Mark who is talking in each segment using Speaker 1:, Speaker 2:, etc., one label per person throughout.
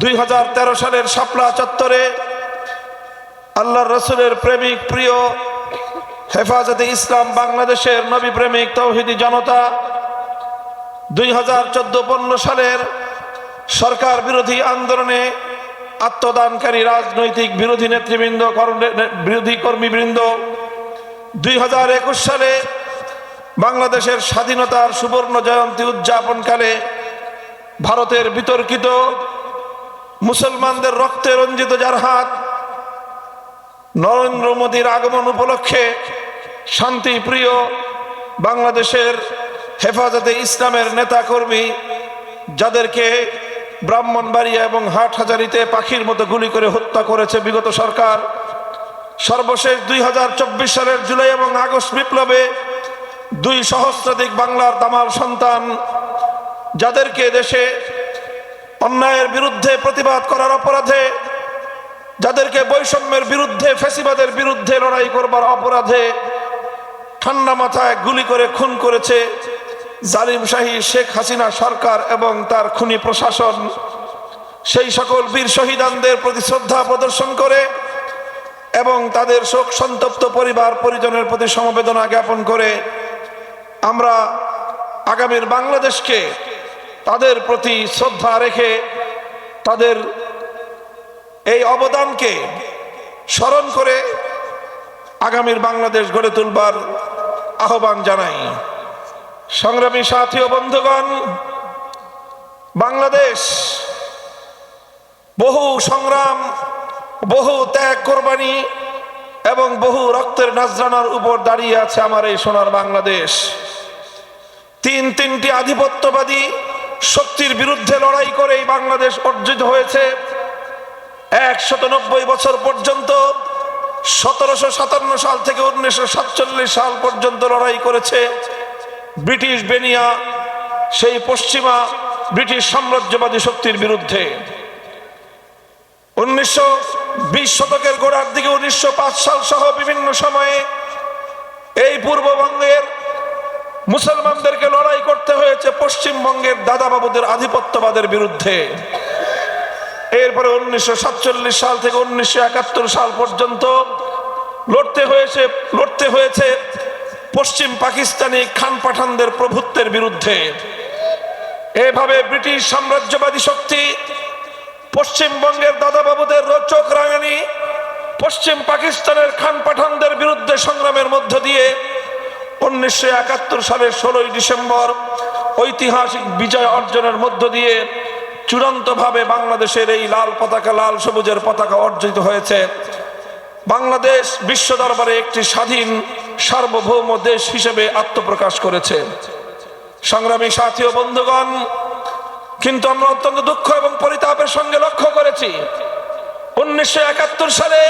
Speaker 1: দুই হাজার তেরো সালের শাপলা চত্বরে আল্লাহ রসুলের প্রেমিক প্রিয় হেফাজতে ইসলাম বাংলাদেশের নবী প্রেমিক তৌহিদি জনতা দুই হাজার চোদ্দ পনেরো সালের সরকার বিরোধী আন্দোলনে আত্মদানকারী রাজনৈতিক বিরোধী নেতৃবৃন্দ বিরোধী কর্মীবৃন্দ দুই হাজার একুশ সালে বাংলাদেশের স্বাধীনতার সুবর্ণ জয়ন্তী উদযাপনকালে ভারতের বিতর্কিত মুসলমানদের রক্তে রঞ্জিত যার হাত, নরেন্দ্র মোদীর আগমন উপলক্ষে শান্তি প্রিয় বাংলাদেশের হেফাজতে ইসলামের নেতাকর্মী, যাদেরকে ব্রাহ্মণবাড়িয়া এবং হাটহাজারিতে পাখির মতো গুলি করে হত্যা করেছে বিগত সরকার, সর্বশেষ দুই হাজার চব্বিশ সালের জুলাই এবং আগস্ট বিপ্লবে দুই সহস্রাধিক বাংলার দামাল সন্তান, যাদেরকে দেশে অন্যায়ের বিরুদ্ধে প্রতিবাদ করার অপরাধে, যাদেরকে বৈষম্যের বিরুদ্ধে, ফেসিবাদের বিরুদ্ধে লড়াই করবার অপরাধে ঠান্ডা মাথায় গুলি করে খুন করেছে জালিম শাহী শেখ হাসিনা সরকার এবং তার খুনি প্রশাসন। সেই সকল বীর শহীদানদের প্রতি শ্রদ্ধা প্রদর্শন করে এবং তাদের শোক সন্তপ্ত পরিবার পরিজনের প্রতি সমবেদনা জ্ঞাপন করে আমরা আগামীর বাংলাদেশকে তাদের প্রতি শ্রদ্ধা রেখে তাদের এই অবদানকে স্মরণ করে আগামীর বাংলাদেশ গড়ে তুলবার আহ্বান জানাই। সংগ্রামী সাথী ও বন্ধুগণ, বাংলাদেশ বহু সংগ্রাম, বহু ত্যাগ কোরবানি এবং বহু রক্তের নাজরানার উপর দাঁড়িয়ে আছে আমার এই সোনার বাংলাদেশ। তিন তিনটি আধিপত্যবাদী শক্তির বিরুদ্ধে লড়াই করে এই বাংলাদেশ অর্জিত হয়েছে। একশত বছর পর্যন্ত, সতেরোশো সাতান্ন সাল থেকে উনিশশো সাতচল্লিশ সাল পর্যন্ত লড়াই করেছে ব্রিটিশ বেনিয়া, সেই পশ্চিমা ব্রিটিশ সাম্রাজ্যবাদী শক্তির বিরুদ্ধে। উনিশশো বিশ শতকের গোড়ার দিকে উনিশশো পাঁচ সাল সহ বিভিন্ন সময়ে এই পূর্ববঙ্গের মুসলমানদেরকে লড়াই করতে হয়েছে পশ্চিমবঙ্গের দাদাবাবুদের আধিপত্যবাদের বিরুদ্ধে। এরপরে উনিশশো সাতচল্লিশ সাল থেকে উনিশশো একাত্তর সাল পর্যন্ত লড়তে হয়েছে লড়তে হয়েছে পশ্চিম পাকিস্তানি খান পাঠানদের প্রভুত্বের বিরুদ্ধে। এভাবে ব্রিটিশ সাম্রাজ্যবাদী শক্তি, পশ্চিমবঙ্গের দাদাবাবুদের চোখ রাঙানি, পশ্চিম পাকিস্তানের খান পাঠানদের বিরুদ্ধে সংগ্রামের মধ্য দিয়ে উনিশশো একাত্তর সালের ষোলোই ডিসেম্বর ঐতিহাসিক বিজয় অর্জনের মধ্য দিয়ে চূড়ান্তভাবে বাংলাদেশের এই লাল পতাকা, লাল সবুজের পতাকা অর্জিত হয়েছে। বাংলাদেশ বিশ্ব দরবারে একটি স্বাধীন, সার্বভৌম দেশ হিসেবে আত্মপ্রকাশ করেছে। সংগ্রামী সাথী ও বন্ধুগণ, কিন্তু আমরা অত্যন্ত দুঃখ এবং পরিতাপের সঙ্গে লক্ষ্য করেছি। উনিশশো একাত্তর সালে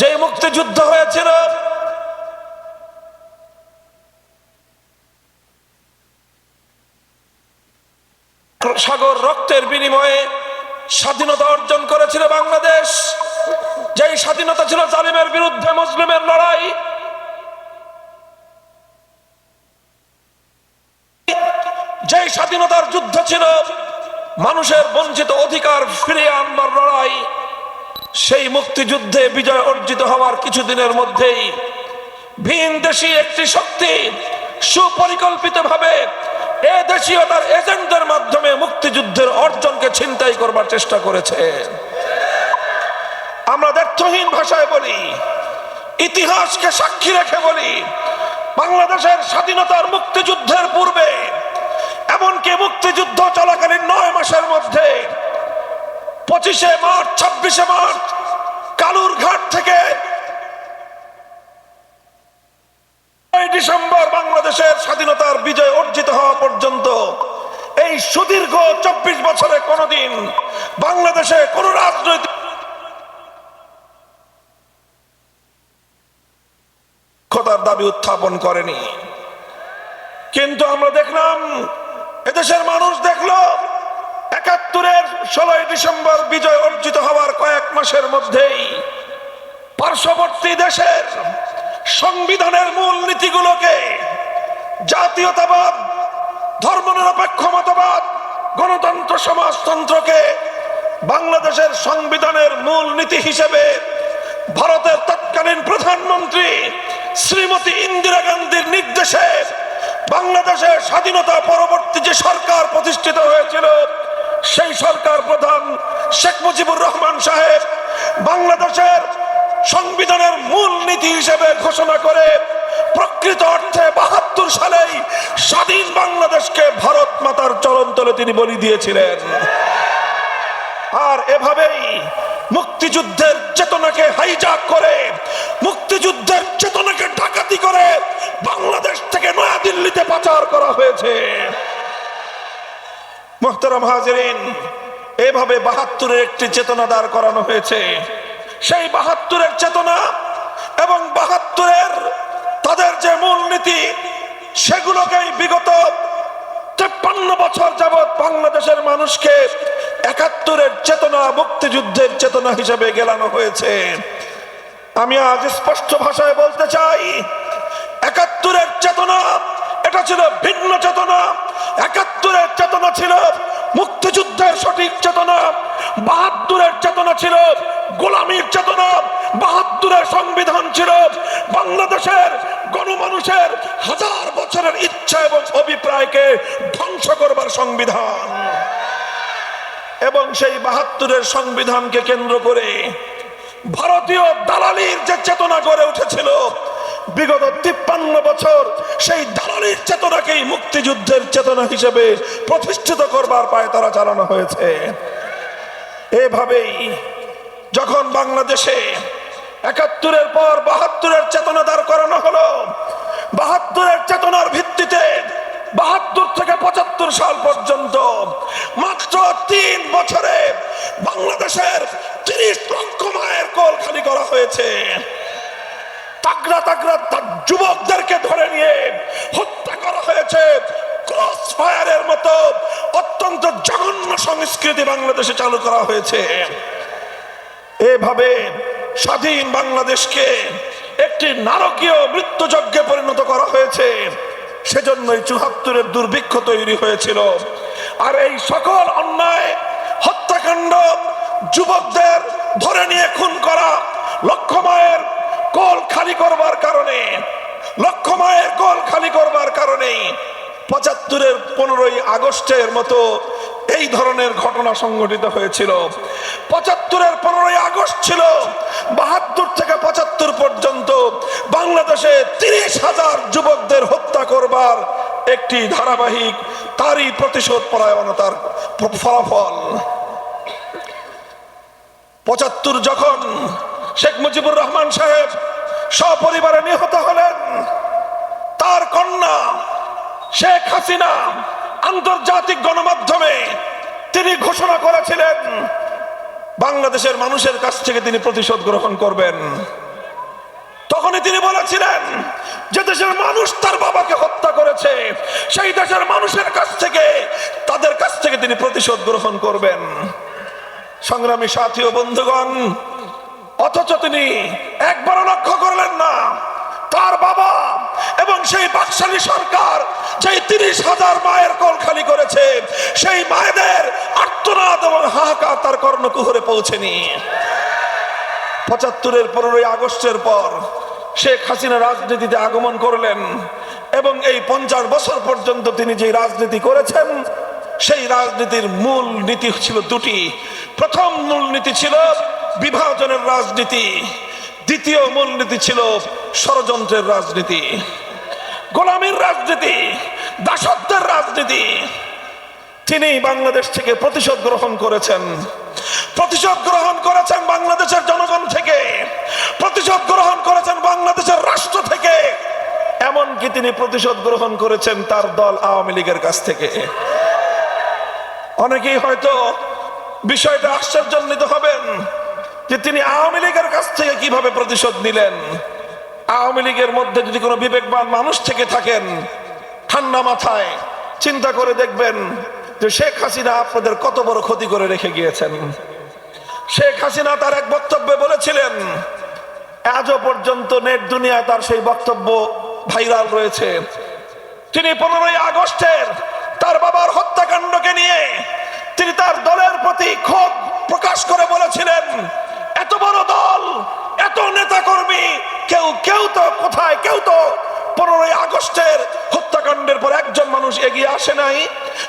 Speaker 1: যে মুক্তিযুদ্ধ হয়েছিল সাগর রক্তের বিনিময়ে স্বাধীনতা অর্জন করেছিল বাংলাদেশ। যেই স্বাধীনতা ছিল জালিমের বিরুদ্ধে মুসলিমের লড়াই। যেই স্বাধীনতার যুদ্ধ ছিল, মানুষের বঞ্চিত অধিকার ফিরিয়ে আনবার লড়াই, সেই মুক্তিযুদ্ধে বিজয় অর্জিত হওয়ার কিছুদিনের মধ্যেই ভিন দেশি একটি শক্তি সুপরিকল্পিত ভাবে এ দেশীয় এজেন্টদের মাধ্যমে মুক্তিযুদ্ধের অর্জনকে ছিনতাই করবার চেষ্টা করেছে। আমরা ব্যর্থহীন ভাষায় বলি, ইতিহাসকে সাক্ষী রেখে বলি, বাংলাদেশের স্বাধীনতার মুক্তিযুদ্ধের পূর্বে, এমনকি মুক্তিযুদ্ধ চলাকালীন নয় মাসের মধ্যে, পঁচিশে মার্চ, ছাব্বিশে মার্চ কালুর ঘাট থেকে নয় ডিসেম্বর বাংলাদেশের স্বাধীনতার বিজয় অর্জিত হওয়া পর্যন্ত এই সুদীর্ঘ চব্বিশ বছরে কোনোদিন বাংলাদেশে কোন রাজনৈতিক দাবি উত্থাপন করেনি। কিন্তু আমরা দেখলাম, এদেশের মানুষ দেখল, একাত্তরের ষোলোই ডিসেম্বর বিজয় অর্জিত হওয়ার কয়েক মাসের মধ্যেই পার্শ্ববর্তী দেশের সংবিধানের মূল নীতিগুলোকে, জাতীয়তাবাদ, ধর্মনিরপেক্ষ মতবাদ, গণতন্ত্র সমাজতন্ত্রকে বাংলাদেশের সংবিধানের মূল নীতি হিসেবে ভারতের তৎকালীন প্রধানমন্ত্রী শ্রীমতী ইন্দিরা গান্ধীর নির্দেশে বাংলাদেশের স্বাধীনতা পরবর্তী যে সরকার প্রতিষ্ঠিত হয়েছিল, সেই সরকার প্রধান শেখ মুজিবুর রহমান সাহেব বাংলাদেশের সংবিধানের মূল নীতি হিসেবে ঘোষণা করে প্রকৃত অর্থে বাহাত্তর সালেই স্বাধীন বাংলাদেশকে ভারত মাতার চরণ তলে তিনি বলি দিয়েছিলেন। আর এভাবেই মুক্তিযুদ্ধের চেতনাকে হাইজাক করে, মুক্তিযুদ্ধের চেতনাকে ডাকাতি করে বাংলাদেশ থেকে নয়াদিল্লিতে পাচার করা হয়েছে। মোহতারাম হাজরিন, এভাবে বাহাত্তরের একটি চেতনা দাঁড় করানো হয়েছে। সেই বাহাত্তরের চেতনা এবং বাহাত্তরের তাদের যে মূলনীতি, সেগুলোকেই বিগত তেপ্পান্ন বছর যাবৎ বাংলাদেশের মানুষকে একাত্তরের চেতনা, মুক্তিযুদ্ধের চেতনা হিসেবে গেলানো হয়েছে। আমি আজ স্পষ্ট ভাষায় বলতে চাই, একাত্তরের চেতনা, এটা ছিল ভিন্ন চেতনা। একাত্তরের চেতনা ছিল মুক্তিযুদ্ধের সঠিক চেতনা। বাহাত্তরের চেতনা ছিল, গোলামীর চেতনা, বাহাত্তরের সংবিধান ছিল। বাংলাদেশের গণমানুষের হাজার বছরের ইচ্ছা এবং অভিপ্রায়কে ধ্বংস করবার সংবিধান। এবং সেই বাহাত্তরের সংবিধানকে কেন্দ্র করে ভারতীয় দালালির যে চেতনা গড়ে উঠেছিল, বিগত তিপ্পান্ন বছর সেই দালালির চেতনাকেই মুক্তিযুদ্ধের চেতনা হিসেবে প্রতিষ্ঠিত করবার পায় তারা চালানো হয়েছে। এভাবেই যখন বাংলাদেশে একাত্তরের পর বাহাত্তরের চেতনা দাঁড় করানো হলো, বাহাত্তরের চেতনার ভিত্তিতে বাহাত্তর থেকে পঁচাত্তর সাল পর্যন্ত মাত্র তিন বছরে বাংলাদেশের তিরিশ লক্ষ মায়ের কোল খালি করা হয়েছে। তাগড়া তাগড়া যুবকদেরকে ধরে নিয়ে হত্যা করা হয়েছে। ক্রস ফায়ারের মতো অত্যন্ত জঘন্য সংস্কৃতি বাংলাদেশে চালু করা হয়েছে। এভাবে স্বাধীন বাংলাদেশকে একটি নারকীয় মৃত্যুযজ্ঞে পরিণত করা হয়েছে। সেজন্যই চুহাত্তরের দুর্ভিক্ষ তৈরি হয়েছিল। আর এই সকল অন্যায়, হত্যাকাণ্ড যুবকদের ধরে নিয়ে খুন করা লক্ষ মায়ের কোল খালি করবার কারণে লক্ষ মায়ের কোল খালি করবার কারণে পঁচাত্তরের পনেরোই আগস্টের মতো এই ধরনের ঘটনা সংঘটিত হয়েছিল। পঁচাত্তরের পনেরোই আগস্ট ছিল বাহাত্তর থেকে পঁচাত্তর পর্যন্ত বাংলাদেশে তিরিশ হাজার যুবকদের হত্যা করবার একটি ধারাবাহিক তারই প্রতিশোধ পরায়ণতার ফলাফল। পঁচাত্তর যখন শেখ মুজিবুর রহমান সাহেব সপরিবারে নিহত হলেন, তার কন্যা শেখ হাসিনা আন্তর্জাতিক গণমাধ্যমে তিনি ঘোষণা করেছিলেন, বাংলাদেশের মানুষের কাছ থেকে তিনি প্রতিশোধ গ্রহণ করবেন। তখনই তিনি বলেছিলেন যে দেশের মানুষ তার বাবাকে হত্যা করেছে, সেই দেশের মানুষের কাছ থেকে, তাদের কাছ থেকে তিনি প্রতিশোধ গ্রহণ করবেন। সংগ্রামী সাথী ও বন্ধুগণ, অথচ তিনি একবারও লক্ষ্য করলেন না, তার বাবা এবং সেই বাকশালী সরকার যেই তিরিশ হাজার মায়ের কোল খালি করেছে, সেই মায়েদের আর্তনাদ এবং হাহাকার তার কর্ণকুহরে পৌঁছেনি। পঁচাত্তরের পনেরোই আগস্টের পর শেখ হাসিনা রাজনীতিতে আগমন করলেন এবং এই পঞ্চাশ বছর পর্যন্ত তিনি যে রাজনীতি করেছেন, সেই রাজনীতির মূল নীতি ছিল দুটি। প্রথম মূল নীতি ছিল বিভাজনের রাজনীতি, দ্বিতীয় মূলনীতি ছিল ষড়যন্ত্রের রাজনীতি। গোলামীর রাজনীতি, দাসত্বের রাজনীতি। তিনি বাংলাদেশ থেকে প্রতিশোধ গ্রহণ করেছেন। প্রতিশোধ গ্রহণ করেছেন বাংলাদেশের জনগণ থেকে। প্রতিশোধ গ্রহণ করেছেন বাংলাদেশের রাষ্ট্র থেকে। এমনকি তিনি প্রতিশোধ গ্রহণ করেছেন তার দল আওয়ামী লীগের কাছ থেকে। অনেকেই হয়তো বিষয়টা আশ্চর্যান্বিত হবেন যে তিনি আওয়ামী লীগের কাছ থেকে কীভাবে প্রতিশোধ নিলেন। আওয়ামী লীগের মধ্যে যদি কোনো বিবেকবান মানুষ থেকে থাকেন, ঠান্ডা মাথায় চিন্তা করে দেখবেন যে শেখ হাসিনা আপনাদের কত বড় ক্ষতি করে রেখে গিয়েছেন। শেখ হাসিনা তার এক বক্তব্যে বলেছিলেন, আজও পর্যন্ত নেট দুনিয়ায় তার সেই বক্তব্য ভাইরাল রয়েছে। তিনি পনেরোই আগস্টের তার বাবার হত্যাকাণ্ডকে নিয়ে তিনি তার দলের প্রতি ক্ষোভ প্রকাশ এত নেতা কর্মী, কেউ কেউ তো কোথায়, কেউ তো পনেরোই আগস্টের হত্যাকাণ্ডের পর একজন মানুষ এগিয়ে আসে নাই।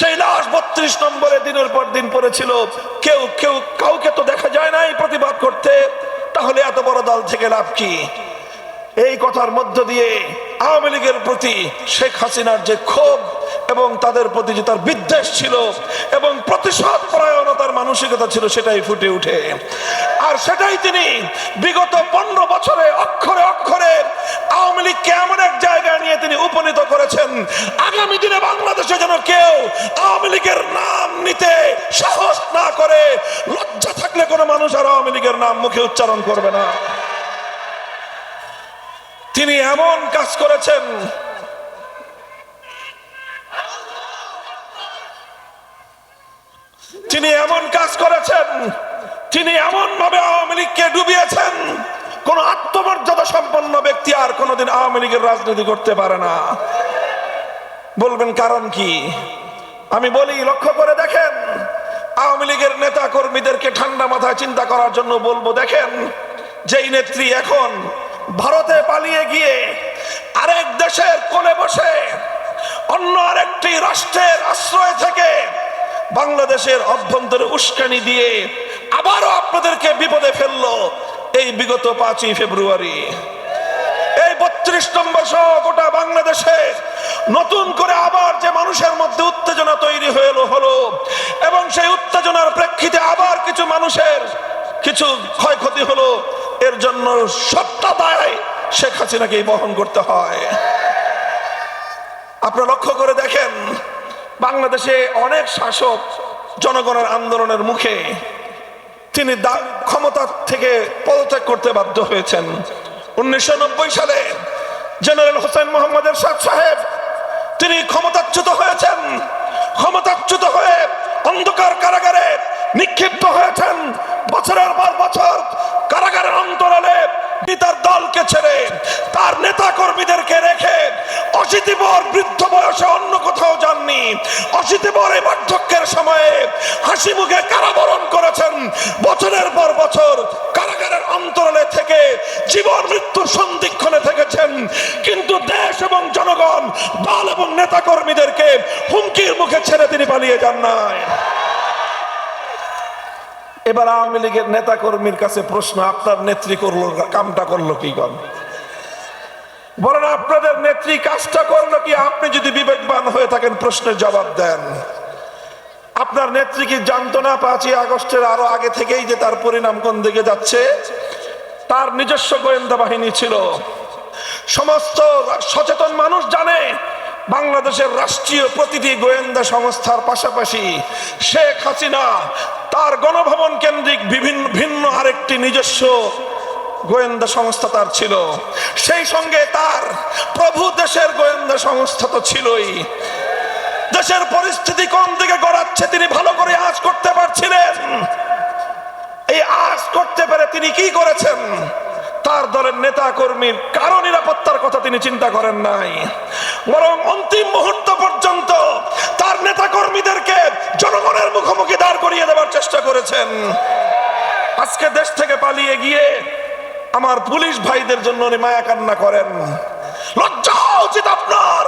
Speaker 1: সেই লাশ বত্রিশ নম্বরে দিনের পর দিন পড়েছিল। কেউ কেউ কাউকে তো দেখা যায় নাই প্রতিবাদ করতে। তাহলে এত বড় দল থেকে লাভ কি? এই কথার মধ্য দিয়ে আওয়ামী লীগের প্রতি শেখ হাসিনার যে ক্ষোভ এবং তাদের প্রতি যে তার বিদ্বেষ ছিল এবং প্রতিশোধ পরায়ণতার মানসিকতা ছিল, সেটাই ফুটে উঠে। আর সেটাই তিনি বিগত পনেরো বছরে অক্ষরে অক্ষরে আওয়ামী লীগকে এমন এক জায়গায় নিয়ে তিনি উপনীত করেছেন, আগামী দিনে বাংলাদেশে যেন কেউ আওয়ামী লীগের নাম নিতে সাহস না করে, লজ্জা থাকলে কোনো মানুষ আর আওয়ামী লীগের নাম মুখে উচ্চারণ করবে না। তিনি এমন কাজ করেছেন। তিনি এমন কাজ করেছেন, তিনি এমন ভাবে আওয়ামী লীগকে ডুবিয়েছেন। কোন আত্মমর্যাদা সম্পন্ন ব্যক্তি আর কোনোদিন আওয়ামী লীগের রাজনীতি করতে পারে না। বলবেন কারণ কি? আমি বলি, লক্ষ্য করে দেখেন, আওয়ামী লীগের নেতা কর্মীদেরকে ঠান্ডা মাথায় চিন্তা করার জন্য বলব, দেখেন, যেই নেত্রী এখন ভারতে পালিয়ে গিয়ে আরেক দেশের কোলে বসে অন্য আরেকটি রাষ্ট্রের আশ্রয় থেকে বাংলাদেশের অভ্যন্তরে উস্কানি দিয়ে আবারও আপনাদেরকে বিপদে ফেলল এই বিগত পাঁচই ফেব্রুয়ারি। এই বত্রিশ নম্বর সহ গোটা বাংলাদেশে নতুন করে আবার যে মানুষের মধ্যে উত্তেজনা তৈরি হলো হলো, এবং সেই উত্তেজনার প্রেক্ষিতে আবার কিছু মানুষের কিছু ক্ষয়ক্ষতি হলো। এর জন্য সবটা দায় শেখ হাসিনাকেই বহন করতে হয়। আপনারা লক্ষ্য করে দেখেন, বাংলাদেশে অনেক শাসক জনগণের আন্দোলনের মুখে তিনি ক্ষমতা থেকে পদত্যাগ করতে বাধ্য হয়েছেন। উনিশশো নব্বই সালে জেনারেল হোসেন মোহাম্মদ এরশাদ সাহেব তিনি ক্ষমতাচ্যুত হয়েছেন। ক্ষমতাচ্যুত হয়ে অন্ধকার কারাগারে নিক্ষিপ্ত হয়েছেন। বছরের পর বছর কারাগারের অন্তরালে তিনি তার দলকে ছেড়ে, তার নেতা কর্মীদেরকে রেখে অশীতিবর বৃদ্ধ বয়সে অন্য কোথাও যাননি। অশীতিবর এই বার্ধক্যের সময়ে হাসি মুখে কারাবরণ করেছেন। বছরের পর বছর কারাগারের অন্তরালে থেকে জীবন মৃত্যুর সন্ধিক্ষণে থেকেছেন। কিন্তু দেশ এবং জনগণ, দল এবং নেতা কর্মীদেরকে হুমকির মুখে ছেড়ে তিনি পালিয়ে যান নাই। এবার আওয়ামী লীগের নেতা কর্মীর কাছে প্রশ্ন, আপনার নেত্রী করল, কামটা করল কি কর বলেন, আপনাদের নেত্রী কাজটা করল কি? আপনি যদি বিবেকবান হয়ে থাকেন, প্রশ্নের জবাব দেন। আপনার নেত্রী কি জানতো না পাঁচই আগস্টের আরও আগে থেকেই যে তার পরিণাম কোন দিকে যাচ্ছে? তার নিজস্ব গোয়েন্দা বাহিনী ছিল। সমস্ত সচেতন মানুষ জানে বাংলাদেশের রাষ্ট্রীয় প্রতিটি গোয়েন্দা সংস্থার পাশাপাশি শেখ হাসিনা তার গণভবন কেন্দ্রিক বিভিন্ন ভিন্ন আরেকটি নিজস্ব গোয়েন্দা সংস্থা তার ছিল। সেই সঙ্গে তার প্রভু দেশের গোয়েন্দা সংস্থা তো ছিলই। দেশের পরিস্থিতি কোন দিকে গড়াচ্ছে তিনি ভালো করে আজ করতে পারছিলেন? এই আজ করতে পেরে তিনি কি করেছেন? তার দলের নেতা কর্মীর কারও নিরাপত্তার কথা তিনি চিন্তা করেন নাই। বরং অন্তিম মুহূর্ত পর্যন্ত তার নেতা কর্মীদেরকে জনগণের মুখোমুখি দাঁড় করিয়ে দেওয়ার চেষ্টা করেছেন। আজকে দেশ থেকে পালিয়ে গিয়ে আমার পুলিশ ভাইদের জন্য উনি মায়া কান্না করেন। লজ্জা, উচিত আপনার।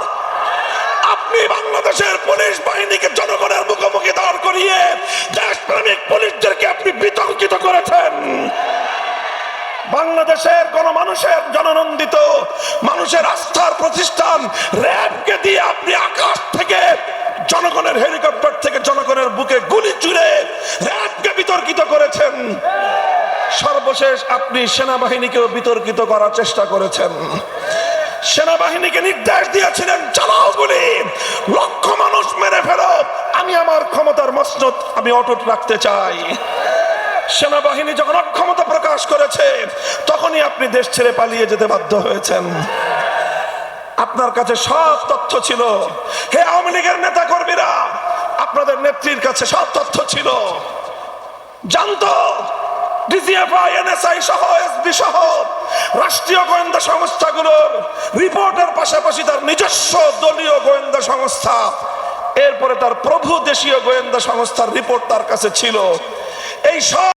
Speaker 1: আপনি বাংলাদেশের পুলিশ বাহিনীকে জনগণের মুখোমুখি দাঁড় করিয়ে দেশপ্রেমিক পুলিশদেরকে আপনি বিতর্কিত করেছেন। বাংলাদেশের কোন মানুষের জননন্দিত, মানুষের আস্থার প্রতিষ্ঠান র্যাবকে দিয়ে আপনি আকাশ থেকে জনগণের হেলিকপ্টার থেকে জনগণের বুকে গুলি চুড়ে র্যাবকে বিতর্কিত করেছেন। সর্বশেষ আপনি সেনাবাহিনীকেও বিতর্কিত করার চেষ্টা করেছেন। সেনাবাহিনীকে নির্দেশ দিয়েছিলেন, চালাও গুলি, লক্ষ মানুষ মেরে ফেলো, আমি আমার ক্ষমতার মসনদ, আমি অটুট রাখতে চাই। সেনাবাহিনী যখন অক্ষমতা প্রকাশ করেছে, তখনই আপনি দেশ ছেড়ে পালিয়ে যেতে বাধ্য হয়েছেন। আপনার কাছে সব তথ্য ছিল। হে আওয়ামী লীগের নেতা কর্মীরা আপনাদের নেত্রীর কাছে সব তথ্য ছিল। জানতো সহ এসবি সহ, রাষ্ট্রীয় গোয়েন্দা সংস্থাগুলোর রিপোর্টের পাশাপাশি তার নিজস্ব দলীয় গোয়েন্দা সংস্থা। এরপরে তার প্রভু দেশীয় গোয়েন্দা সংস্থার রিপোর্ট তার কাছে ছিল। এই সব